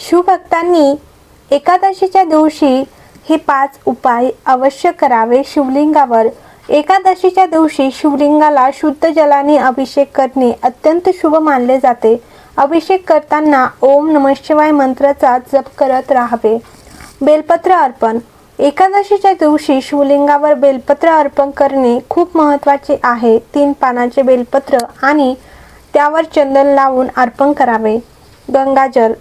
शिवभक्तांनी एकादशीच्या दिवशी हे पाच उपाय अवश्य करावे. शिवलिंगावर एकादशीच्या दिवशी शिवलिंगाला शुद्ध जलाने अभिषेक करणे अत्यंत शुभ मानले जाते. अभिषेक करताना ओम नम शिवाय मंत्राचा जप करत राहावे. बेलपत्र अर्पण. एकादशीच्या दिवशी शिवलिंगावर बेलपत्र अर्पण करणे खूप महत्त्वाचे आहे. तीन पानाचे बेलपत्र आणि त्यावर चंदन लावून अर्पण करावे. गंगाजल.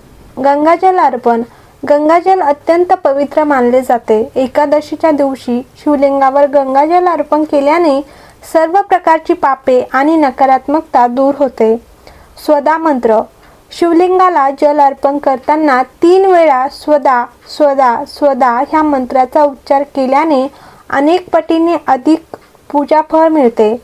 गंगाजल अर्पण. गंगाजल अत्यंत पवित्र मानले जाते. एकादशीच्या दिवशी शिवलिंगावर गंगाजल अर्पण केल्याने सर्व प्रकारची पापे आणि नकारात्मकता दूर होते. स्वदा मंत्र. शिवलिंगाला जल अर्पण करताना तीन वेळा स्वदा स्वदा स्वदा ह्या मंत्राचा उच्चार केल्याने अनेक पटीने अधिक पूजाफळ मिळते.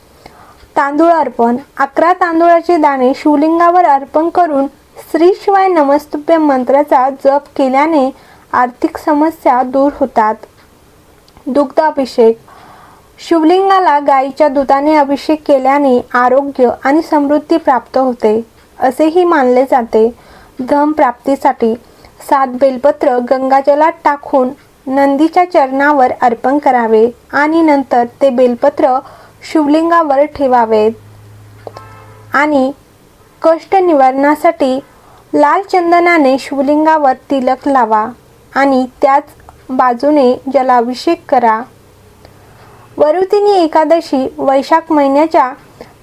तांदूळ अर्पण. अकरा तांदूळाचे दाणे शिवलिंगावर अर्पण करून स्त्रीशिवाय शिवाय नमस्तुभ्य मंत्राचा जप केल्याने आर्थिक समस्या दूर होतात. दुग्ध अभिषेक शिवलिंगाला गाईच्या दुधाने अभिषेक केल्याने आरोग्य आणि समृद्धी प्राप्त होते असेही मानले जाते. धम प्राप्तीसाठी सात बेलपत्र गंगाजलात टाकून नंदीच्या चरणावर अर्पण करावे आणि नंतर ते बेलपत्र शिवलिंगावर ठेवावेत. आणि कष्ट निवारणासाठी लाल चंदनाने शिवलिंगावर तिलक लावा आणि त्याच बाजूने जलाभिषेक करा. वरुतिनी एकादशी वैशाख महिन्याच्या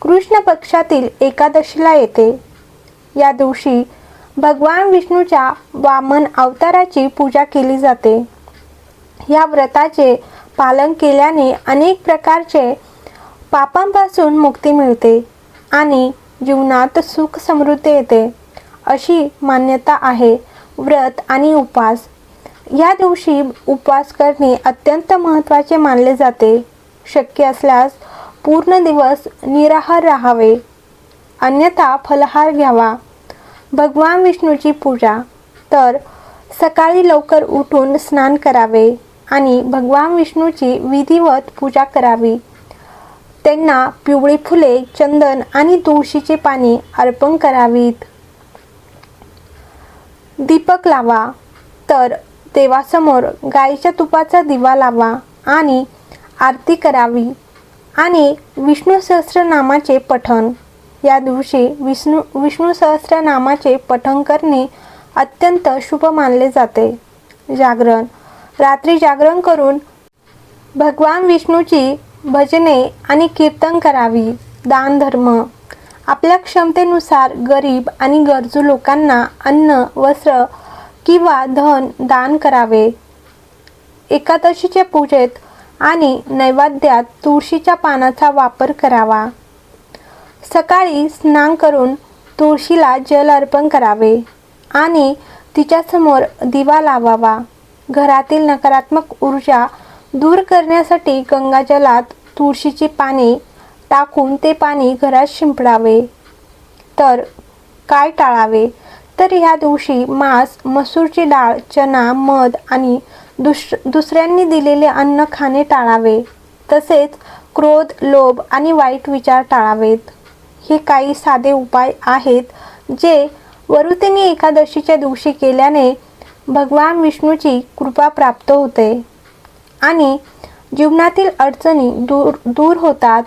कृष्ण पक्षातील एकादशीला येते. या दिवशी भगवान विष्णूच्या वामन अवताराची पूजा केली जाते. या व्रताचे पालन केल्याने अनेक प्रकारचे पापांपासून मुक्ती मिळते आणि जीवनात सुख समृद्धी येते. अशी मान्यता आहे व्रत आणि उपवास. या दिवशी उपवास करणे अत्यंत महत्त्वाचे मानले जाते. शक्य असल्यास पूर्ण दिवस निराहार राहावे. अन्यथा फलहार घ्यावा. भगवान विष्णूची पूजा. तर सकाळी लवकर उठून स्नान करावे आणि भगवान विष्णूची विधिवत पूजा करावी. त्यांना पिवळी फुले चंदन आणि तुळशीचे पाने अर्पण करावीत. दीपक लावा तर देवासमोर गाईच्या तुपाचा दिवा लावा आणि आरती करावी आणि विष्णू सहस्रनामाचे पठण. या दिवशी विष्णू विष्णू सहस्रनामाचे पठण करणे अत्यंत शुभ मानले जाते. जागरण रात्री जागरण करून भगवान विष्णूची भजने आणि कीर्तन करावी दान धर्म आपल्या क्षमतेनुसार गरीब आणि गरजू लोकांना अन्न वस्त्र किंवा धन दान करावे. एकादशीच्या पूजेत आणि नैवेद्यात तुळशीच्या पानाचा वापर करावा. सकाळी स्नान करून तुळशीला जल अर्पण करावे आणि तिच्यासमोर दिवा लावावा. घरातील नकारात्मक ऊर्जा दूर करण्यासाठी गंगाजलात तुळशीची पाने टाकून ते पाणी घरात शिंपडावे. तर काय टाळावे? तर ह्या दिवशी मांस मसूरची डाळ चना मध आणि दुस दुसऱ्यांनी दिलेले अन्न खाणे टाळावे. तसेच क्रोध लोभ आणि वाईट विचार टाळावेत. हे काही साधे उपाय आहेत जे वरुतीने एकादशीच्या दिवशी केल्याने भगवान विष्णूची कृपा प्राप्त होते. आणि जीवनातील अडचणी दूर दूर होतात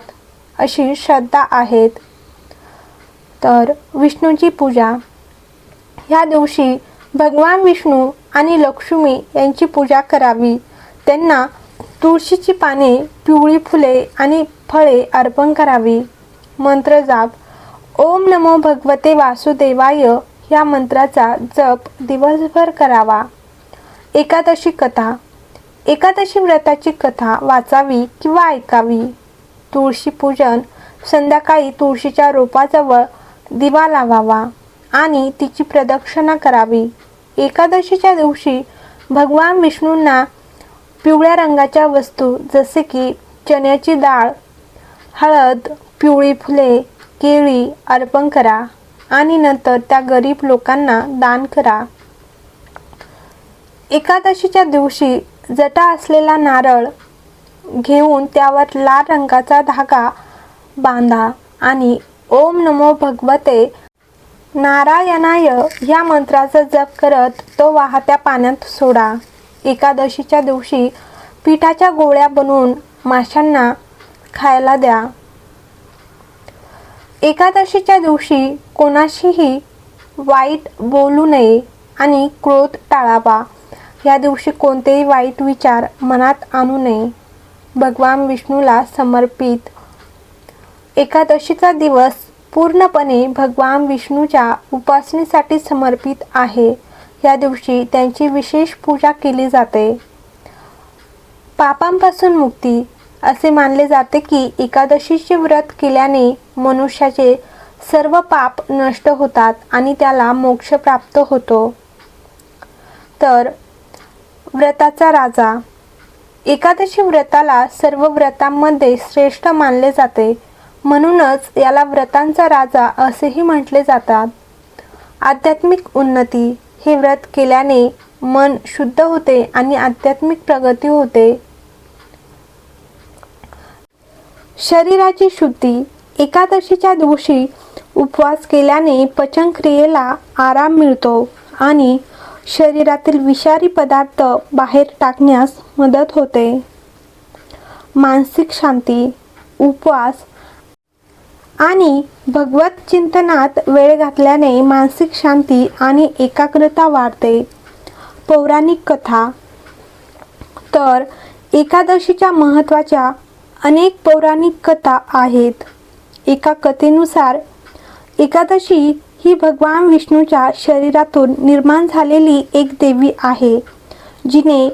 अशी श्रद्धा आहेत. तर विष्णूची पूजा. ह्या दिवशी भगवान विष्णू आणि लक्ष्मी यांची पूजा करावी. त्यांना तुळशीची पाने पिवळी फुले आणि फळे अर्पण करावी. मंत्र जाप. ओम नमो भगवते वासुदेवाय. या मंत्राचा जप दिवसभर करावा. एकादशी कथा. एकादशी व्रताची कथा वाचावी किंवा ऐकावी. तुळशी पूजन संध्याकाळी तुळशीच्या रोपाजवळ दिवा लावावा आणि तिची प्रदक्षिणा करावी. एकादशीच्या दिवशी भगवान विष्णूंना पिवळ्या रंगाच्या वस्तू जसे की चण्याची डाळ हळद पिवळी फुले केळी अर्पण करा आणि नंतर त्या गरीब लोकांना दान करा. एकादशीच्या दिवशी जटा असलेला नारळ घेऊन त्यावर लाल रंगाचा धागा बांधा आणि ओम नमो भगवते नारायणाय या मंत्राचा जप करत तो वाहत्या पाण्यात सोडा. एकादशीच्या दिवशी पिठाच्या गोळ्या बनवून माशांना खायला द्या. एकादशीच्या दिवशी कोणाशीही वाईट बोलू नये आणि क्रोध टाळावा. या दिवशी कोणतेही वाईट विचार मनात आणू नये. भगवान विष्णूला समर्पित. एकादशीचा दिवस पूर्णपणे भगवान विष्णूच्या उपासनेसाठी समर्पित आहे. या दिवशी त्यांची विशेष पूजा केली जाते. पापांपासून मुक्ती असे मानले जाते की एकादशीचे व्रत केल्याने मनुष्याचे सर्व पाप नष्ट होतात आणि त्याला मोक्ष प्राप्त होतो. तर व्रताचा राजा. एकादशी व्रताला सर्व व्रतांमध्ये श्रेष्ठ मानले जाते. म्हणूनच याला व्रतांचा राजा असेही म्हटले जातात. आध्यात्मिक उन्नती हे व्रत केल्याने मन शुद्ध होते आणि आध्यात्मिक प्रगती होते. शरीराची शुद्धी. एकादशीच्या दिवशी उपवास केल्याने पचनक्रियेला आराम मिळतो आणि शरीरातील विषारी पदार्थ बाहेर टाकण्यास मदत होते. मानसिक शांती उपवास आणि भगवत चिंतनात वेळ घातल्याने मानसिक शांती आणि एकाग्रता वाढते. पौराणिक कथा. तर एकादशीच्या महत्त्वाच्या अनेक पौराणिक कथा आहेत. एका कथेनुसार एकादशी ही भगवान विष्णूच्या शरीरातून निर्माण झालेली एक देवी आहे जिने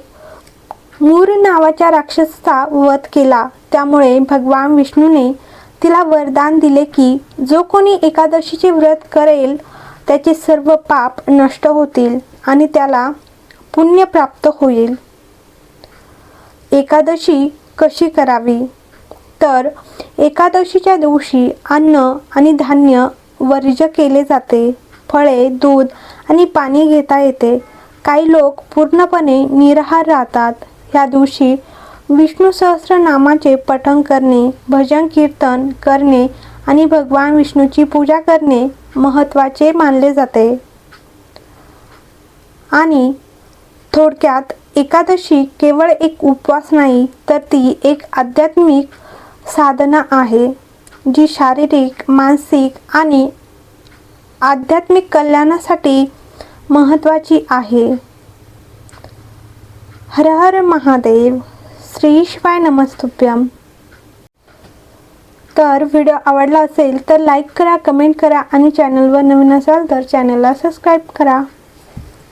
मूर नावाच्या राक्षसाचा वध केला. त्यामुळे भगवान विष्णूने तिला वरदान दिले की जो कोणी एकादशीचे व्रत करेल त्याचे सर्व पाप नष्ट होतील आणि त्याला पुण्य प्राप्त होईल. एकादशी कशी करावी? तर एकादशीच्या दिवशी अन्न आणि धान्य वर्ज्य केले जाते. फळे दूध आणि पाणी घेता येते. काही लोक पूर्णपणे निराहार राहतात. या दिवशी विष्णू सहस्रनामाचे पठण करणे भजन कीर्तन करणे आणि भगवान विष्णूची पूजा करणे महत्त्वाचे मानले जाते. आणि थोडक्यात एकादशी केवळ एक उपवास नाही तर ती एक आध्यात्मिक साधना आहे. जी शारीरिक मानसिक आणि आध्यात्मिक कल्याणासाठी महत्त्वाची आहे. हर हर महादेव श्री शिवाय नमस्तुभ्यम. तर व्हिडिओ आवडला असेल तर लाईक करा कमेंट करा आणि चॅनलवर नवीन असाल तर चॅनलला सबस्क्राईब करा.